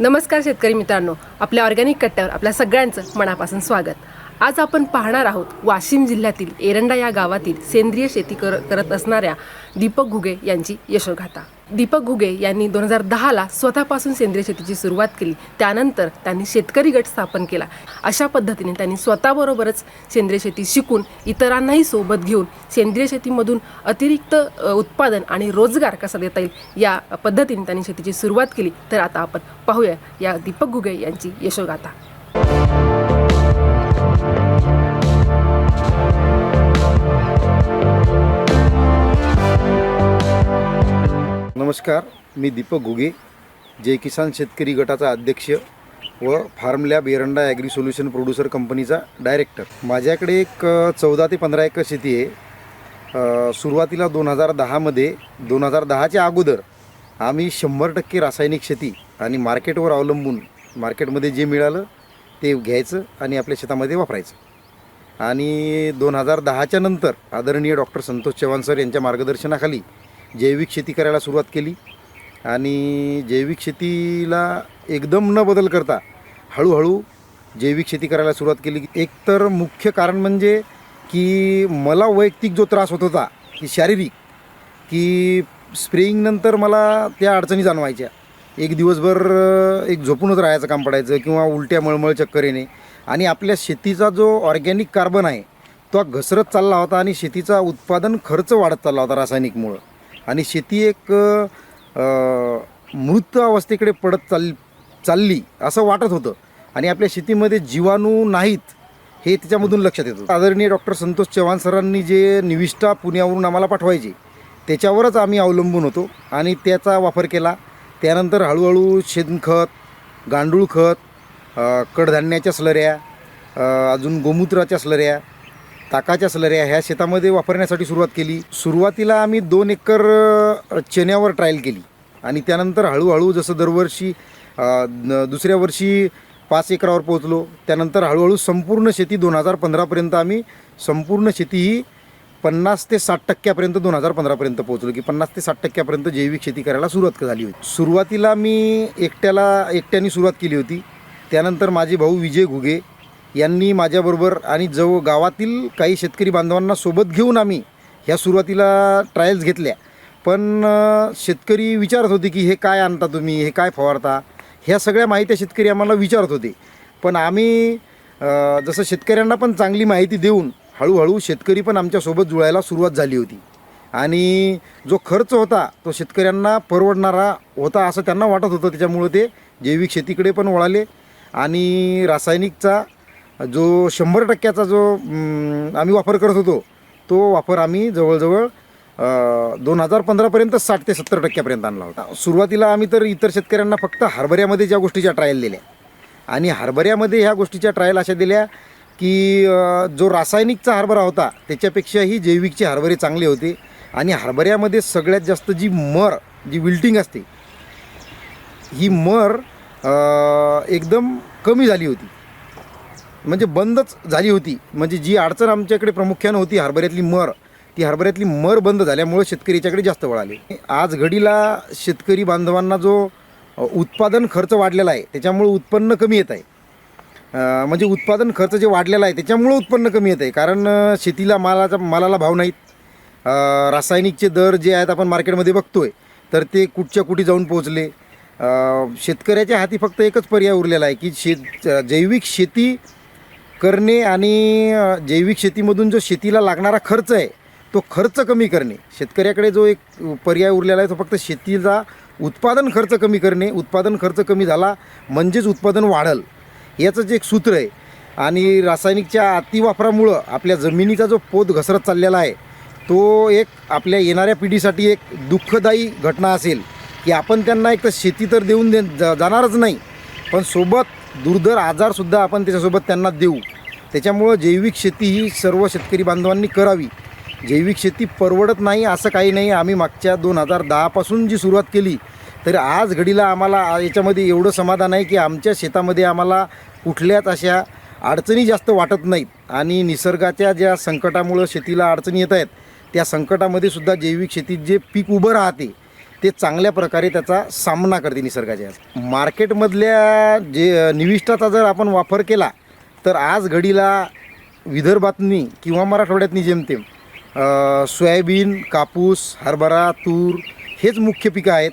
नमस्कार शेतकरी मित्रांनो. आपल्या ऑर्गॅनिक कट्ट्यावर आपल्या सगळ्यांचं मनापासून स्वागत. आज आपण पाहणार आहोत वाशिम जिल्ह्यातील एरंडा या गावातील सेंद्रिय शेती कर करत असणाऱ्या दीपक घुगे यांची यशोगाथा. दीपक घुगे यांनी दोन हजार दहाला स्वतःपासून सेंद्रिय शेतीची सुरुवात केली. त्यानंतर त्यांनी शेतकरी गट स्थापन केला. अशा पद्धतीने त्यांनी स्वतःबरोबरच सेंद्रिय शेती शिकून इतरांनाही सोबत घेऊन सेंद्रिय शेतीमधून अतिरिक्त उत्पादन आणि रोजगार कसा देता येईल या पद्धतीने त्यांनी शेतीची सुरुवात केली. तर आता आपण पाहूया या दीपक घुगे यांची यशोगाथा. नमस्कार मी दीपक घुगे जय किसान शेतकरी गटाचा अध्यक्ष व farm lab Eranda agri solution producer कंपनीचा डायरेक्टर. माझ्याकडे एक चौदा ते पंधरा एकर शेती आहे. सुरुवातीला दोन हजार दहामध्ये दोन हजार दहाच्या अगोदर आम्ही शंभर टक्के रासायनिक शेती आणि मार्केटवर अवलंबून मार्केटमध्ये जे मिळालं ते घ्यायचं आणि आपल्या शेतामध्ये वापरायचं. आणि दोन हजार दहाच्या नंतर आदरणीय डॉक्टर संतोष चव्हाण सर यांच्या मार्गदर्शनाखाली जैविक शेती करायला सुरुवात केली आणि जैविक शेतीला एकदम न बदल करता हळूहळू जैविक शेती करायला सुरुवात केली. एक तर मुख्य कारण म्हणजे की मला वैयक्तिक जो त्रास होत होता की शारीरिक की स्प्रेईंगनंतर मला त्या अडचणी जाणवायच्या. एक दिवसभर एक झोपूनच राहायचं काम पडायचं किंवा उलट्या मळमळ चक्कर येणे. आणि आपल्या शेतीचा जो ऑर्गॅनिक कार्बन आहे तो घसरत चालला होता आणि शेतीचा उत्पादन खर्च वाढत चालला होता रासायनिकमुळं. आणि शेती एक मृत अवस्थेकडे पडत चाल चालली असं वाटत होतं. आणि आपल्या शेतीमध्ये जीवाणू नाहीत हे त्याच्यामधून लक्षात येतं. आदरणीय डॉक्टर संतोष चव्हाण सरांनी जे निविष्ठा पुण्यावरून आम्हाला पाठवायचे त्याच्यावरच आम्ही अवलंबून होतो आणि त्याचा वापर केला. त्यानंतर हळूहळू शेणखत गांडूळ खत कडधान्याच्या स्लऱ्या अजून गोमूत्राच्या स्लऱ्या ताकाच्या स्लऱ्या ह्या शेतामध्ये वापरण्यासाठी सुरुवात केली. सुरुवातीला आम्ही दोन एकर चण्यावर ट्रायल केली. आणि त्यानंतर हळूहळू जसं दरवर्षी दुसऱ्या वर्षी पाच एकरावर पोहोचलो. त्यानंतर हळूहळू संपूर्ण शेती दोन हजार पंधरापर्यंत आम्ही संपूर्ण शेती ही पन्नास ते साठ टक्क्यापर्यंत दोन हजार पंधरापर्यंत पोहोचलो की पन्नास ते साठ टक्क्यापर्यंत जैविक शेती करायला सुरुवात झाली होती. सुरुवातीला मी एकट्याला एकट्याने सुरुवात केली होती. त्यानंतर माझे भाऊ विजय घुगे यांनी माझ्याबरोबर आणि जव गावातील काही शेतकरी बांधवांना सोबत घेऊन आम्ही ह्या सुरुवातीला ट्रायल्स घेतल्या. पण शेतकरी विचारत होते की हे काय आणता तुम्ही? हे काय फवारता? ह्या सगळ्या माहित्या शेतकरी आम्हाला विचारत होते. पण आम्ही जसं शेतकऱ्यांना पण चांगली माहिती देऊन हळूहळू शेतकरी पण आमच्यासोबत जुळायला सुरुवात झाली होती. आणि जो खर्च होता तो शेतकऱ्यांना परवडणारा होता असं त्यांना वाटत होतं. त्याच्यामुळं ते जैविक शेतीकडे पण वळाले आणि रासायनिकचा जो शंभर टक्क्याचा जो आम्ही वापर करत होतो तो वापर आम्ही जवळजवळ दोन हजार पंधरापर्यंत साठ ते सत्तर टक्क्यापर्यंत आणला होता. सुरुवातीला आम्ही तर इतर शेतकऱ्यांना फक्त हरभऱ्यामध्ये ज्या गोष्टीच्या ट्रायल दिल्या. आणि हरभऱ्यामध्ये ह्या गोष्टीच्या ट्रायल अशा दिल्या की जो रासायनिकचा हरभरा होता त्याच्यापेक्षाही जैविकचे हरभरे चांगले होते. आणि हरभऱ्यामध्ये सगळ्यात जास्त जी मर जी विल्टिंग असते ही मर एकदम कमी झाली होती. म्हणजे बंदच झाली होती. म्हणजे जी अडचण आमच्याकडे प्रामुख्यानं होती हरभऱ्यातली मर ती हरभऱ्यातली मर बंद झाल्यामुळं शेतकरी याच्याकडे जास्त वळाले आज घडीला शेतकरी बांधवांना जो उत्पादन खर्च वाढलेला आहे त्याच्यामुळं उत्पन्न कमी येत आहे. म्हणजे उत्पादन खर्च जे वाढलेला आहे त्याच्यामुळं उत्पन्न कमी येत आहे. कारण शेतीला मालाचा मालाला भाव नाहीत. रासायनिकचे दर जे आहेत आपण मार्केटमध्ये बघतो आहे तर ते कुठच्या कुठे जाऊन पोहोचले? शेतकऱ्याच्या हाती फक्त एकच पर्याय उरलेला आहे की शेत जैविक शेती करणे आणि जैविक शेतीमधून जो शेतीला लागणारा खर्च आहे तो खर्च कमी करणे. शेतकऱ्याकडे जो एक पर्याय उरलेला आहे तो फक्त शेतीचा उत्पादन खर्च कमी करणे. उत्पादन खर्च कमी झाला म्हणजेच उत्पादन वाढल. याचंच एक सूत्र आहे आणि रासायनिकच्या अतिवापरामुळं आपल्या जमिनीचा जो पोत घसरत चाललेला आहे तो एक आपल्या येणाऱ्या पिढीसाठी एक दुःखदायी घटना असेल की आपण त्यांना एक तर शेती तर देऊन दे जा- जाणारच नाही पण सोबत दुर्धर आजारसुद्धा आपण त्याच्यासोबत त्यांना देऊ. त्याच्यामुळं जैविक शेती ही सर्व शेतकरी बांधवांनी करावी. जैविक शेती परवडत नाही असं काही नाही. आम्ही मागच्या दोन हजार दहापासून जी सुरुवात केली तर आज घडीला आम्हाला याच्यामध्ये एवढं समाधान आहे की आमच्या शेतामध्ये आम्हाला कुठल्याच अशा अडचणी जास्त वाटत नाहीत. आणि निसर्गाच्या ज्या संकटामुळं शेतीला अडचणी येत आहेत त्या संकटामध्ये सुद्धा जैविक शेतीत जे पीक उभं राहते ते चांगल्या प्रकारे त्याचा सामना करते निसर्गाच्या मार्केटमधल्या जे निविष्टाचा जर आपण वापर केला तर आज घडीला विदर्भातनी किंवा मराठवाड्यातनी जेमतेम सोयाबीन कापूस हरभरा तूर हेच मुख्य पिकं आहेत.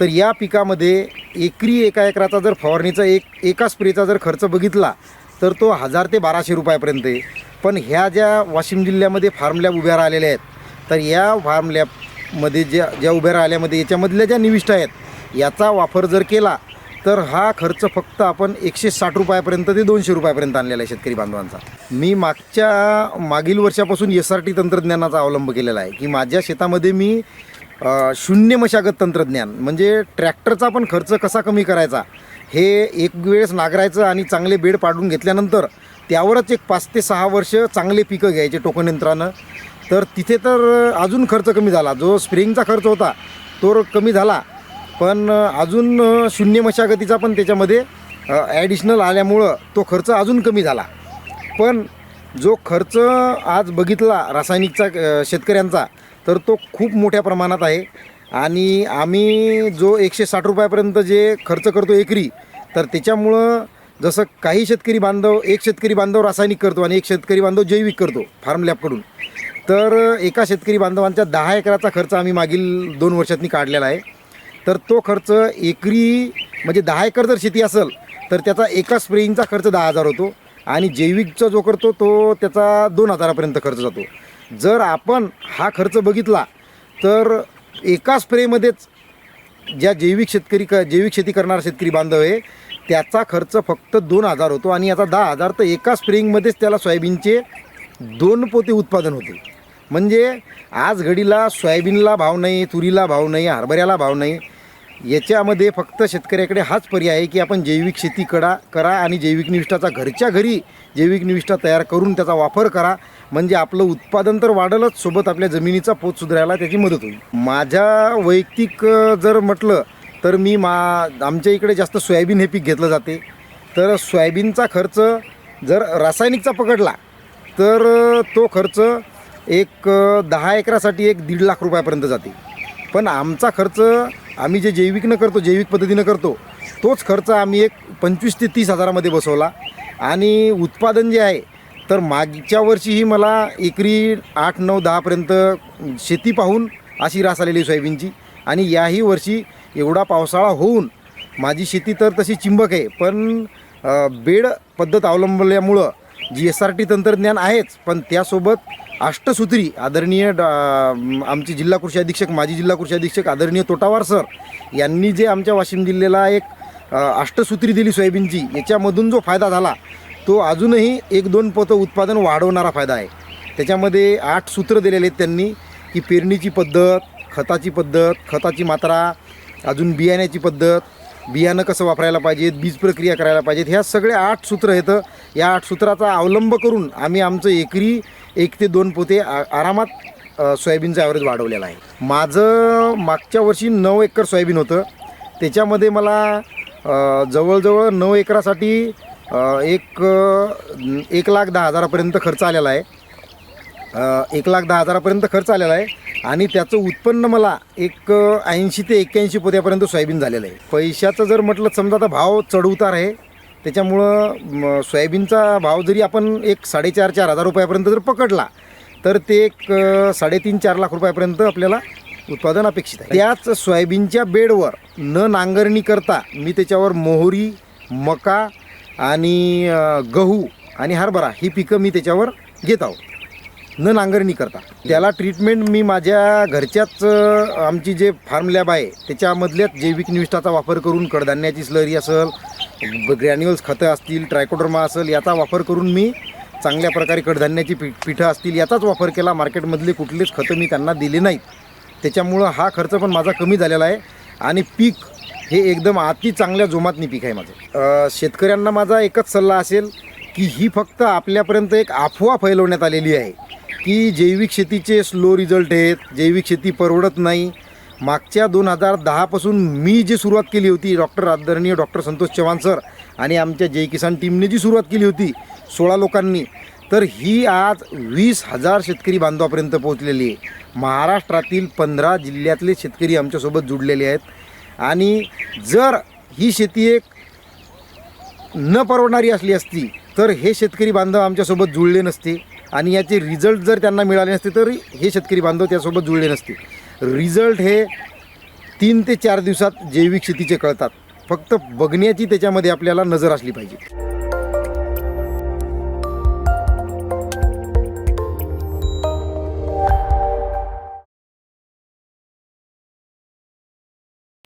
तर या पिकामध्ये एकरी एका एकराचा जर फवारणीचा एक एका स्प्रेचा जर खर्च बघितला तर तो हजार ते बाराशे रुपयापर्यंत आहे. पण ह्या ज्या वाशिम जिल्ह्यामध्ये फार्म लॅब उभ्या राहिलेल्या आहेत तर या फार्म लॅब मध्ये ज्या ज्या उभ्या राहिल्यामध्ये याच्यामधल्या ज्या निविष्ट आहेत याचा वापर जर केला तर हा खर्च फक्त आपण एकशे साठ रुपयापर्यंत ते दोनशे रुपयापर्यंत आणलेला आहे शेतकरी बांधवांचा. मी मागच्या मागील वर्षापासून एस आर टी तंत्रज्ञानाचा अवलंब केलेला आहे की माझ्या शेतामध्ये मी शून्य मशागत तंत्रज्ञान म्हणजे ट्रॅक्टरचा पण खर्च कसा कमी करायचा हे एक वेळेस नांगरायचं आणि चांगले बेड पाडून घेतल्यानंतर त्यावरच एक पाच ते सहा वर्ष चांगले पिकं घ्यायचे टोकन यंत्रानं तर तिथे तर अजून खर्च कमी झाला. जो स्प्रिंगचा खर्च होता तो कमी झाला. पण अजून शून्य मशागतीचा पण त्याच्यामध्ये ॲडिशनल आल्यामुळं तो खर्च अजून कमी झाला. पण जो खर्च आज बघितला रासायनिकचा शेतकऱ्यांचा तर तो खूप मोठ्या प्रमाणात आहे. आणि आम्ही जो एकशे साठ रुपयापर्यंत जे खर्च करतो एकरी तर त्याच्यामुळं जसं काही शेतकरी बांधव एक शेतकरी बांधव रासायनिक करतो आणि एक शेतकरी बांधव जैविक करतो फार्म लॅबकडून तर एका शेतकरी बांधवांच्या दहा एकराचा खर्च आम्ही मागील दोन वर्षातनी काढलेला आहे. तर तो खर्च एकरी म्हणजे दहा एकर जर शेती असेल तर त्याचा एका स्प्रेइंगचा खर्च दहा हजार होतो आणि जैविकचा जो करतो तो त्याचा दोन हजारापर्यंत खर्च जातो. जर आपण हा खर्च बघितला तर एका स्प्रेमध्येच ज्या जैविक शेतकरी क जैविक शेती करणारा शेतकरी बांधव आहे त्याचा खर्च फक्त दोन हजार होतो आणि याचा दहा हजार तर एका स्प्रिंगमध्येच त्याला सोयाबीनचे दोन पोते उत्पादन होते. म्हणजे आज घडीला सोयाबीनला भाव नाही तुरीला भाव नाही हरभऱ्याला भाव नाही. याच्यामध्ये फक्त शेतकऱ्याकडे हाच पर्याय आहे की आपण जैविक शेती करा करा आणि जैविक निविष्ठाचा घरच्या घरी जैविक निविष्ठा तयार करून त्याचा वापर करा. म्हणजे आपलं उत्पादन तर वाढलंच सोबत आपल्या जमिनीचा पोत सुधारायला त्याची मदत होईल. माझ्या वैयक्तिक जर म्हटलं तर मी मा आमच्या इकडे जास्त सोयाबीन हे पीक घेतलं जाते. तर सोयाबीनचा खर्च जर रासायनिकचा पकडला तर तो खर्च एक दहा एकरासाठी एक दीड लाख रुपयापर्यंत जाते. पण आमचा खर्च आम्ही जे जैविकनं करतो जैविक पद्धतीनं करतो तोच खर्च आम्ही एक पंचवीस ते तीस हजारामध्ये बसवला. आणि उत्पादन जे आहे तर मागच्या वर्षीही मला एकरी आठ नऊ दहापर्यंत शेती पाहून अशी रास आलेली आहे सोयाबीनची. आणि याही वर्षी एवढा पावसाळा होऊन माझी शेती तर तशी चिंबक आहे पण बेड पद्धत अवलंबल्यामुळं जी एस आर टी तंत्रज्ञान आहेच पण त्यासोबत अष्टसूत्री आदरणीय डा आमचे जिल्हा कृषी अधीक्षक माजी जिल्हा कृषी अधीक्षक आदरणीय तोटावार सर यांनी जे आमच्या वाशिम जिल्ह्याला एक अष्टसूत्री दिली सोयाबीनची याच्यामधून जो फायदा झाला तो अजूनही एक दोन पत उत्पादन वाढवणारा फायदा आहे. त्याच्यामध्ये आठ सूत्र दिलेले आहेत त्यांनी की पेरणीची पद्धत खताची पद्धत खताची मात्रा अजून बियाण्याची पद्धत बियाणं कसं वापरायला पाहिजेत बीज प्रक्रिया करायला पाहिजेत ह्या सगळे आठ सूत्र आहेत. या आठ सूत्राचा अवलंब करून आम्ही आमचं एकरी एक ते दोन पोते आ आरामात सोयाबीनचं ॲव्हरेज वाढवलेलं आहे. माझं मागच्या वर्षी नऊ एकर सोयाबीन होतं. त्याच्यामध्ये मला जवळजवळ नऊ एकरासाठी एक एक लाख दहा हजारापर्यंत खर्च आलेला आहे. एक लाख दहा हजारापर्यंत खर्च आलेला आहे. आणि त्याचं उत्पन्न मला एक ऐंशी ते एक्क्याऐंशी पोत्यापर्यंत सोयाबीन झालेलं आहे. पैशाचं जर म्हटलं समजा आता भाव चढउतार आहे. त्याच्यामुळं सोयाबीनचा भाव जरी आपण एक साडेचार चार हजार रुपयापर्यंत जर पकडला तर ते एक साडेतीन चार लाख रुपयापर्यंत आपल्याला उत्पादन अपेक्षित आहे. त्याच सोयाबीनच्या बेडवर न नांगरणी करता मी त्याच्यावर मोहरी मका आणि गहू आणि हरभरा ही पिकं मी त्याच्यावर घेत आहोत. न नांगरणी करता. त्याला ट्रीटमेंट मी माझ्या घरच्याच आमची जे फार्म लॅब आहे त्याच्यामधल्याच जैविक निविष्ठाचा वापर करून कडधान्याची स्लरी असेल ग्रॅन्युअल्स खतं असतील ट्रायकोडर्मा असेल याचा वापर करून मी चांगल्या प्रकारे कडधान्याची पी पिठं असतील याचाच वापर केला. मार्केटमधले कुठलेच खतं मी त्यांना दिले नाहीत. त्याच्यामुळं हा खर्च पण माझा कमी झालेला आहे आणि पीक हे एकदम अति चांगल्या जोमातनी पीक आहे माझं. शेतकऱ्यांना माझा एकच सल्ला असेल की ही फक्त आपल्यापर्यंत एक अफवा फैलवण्यात आलेली आहे. की जैविक शेतीचे स्लो रिझल्ट आहेत. जैविक शेती परवडत नाही. मागच्या दोन हजार दहापासून मी जी सुरुवात केली होती डॉक्टर आदरणीय डॉक्टर संतोष चव्हाण सर आणि आमच्या जय किसान टीमने जी सुरुवात केली होती सोळा लोकांनी तर ही आज वीस हजार शेतकरी बांधवापर्यंत पोहोचलेली आहे. महाराष्ट्रातील पंधरा जिल्ह्यातले शेतकरी आमच्यासोबत जुडलेले आहेत. आणि जर ही शेती एक न परवडणारी असली असती तर हे शेतकरी बांधव आमच्यासोबत जुळले नसते. आणि याचे रिझल्ट जर त्यांना मिळाले नसते तर हे शेतकरी बांधव त्यासोबत जुळले नसते. रिझल्ट हे तीन ते चार दिवसात जैविक शेतीचे कळतात. फक्त बघण्याची त्याच्यामध्ये आपल्याला नजर असली पाहिजे.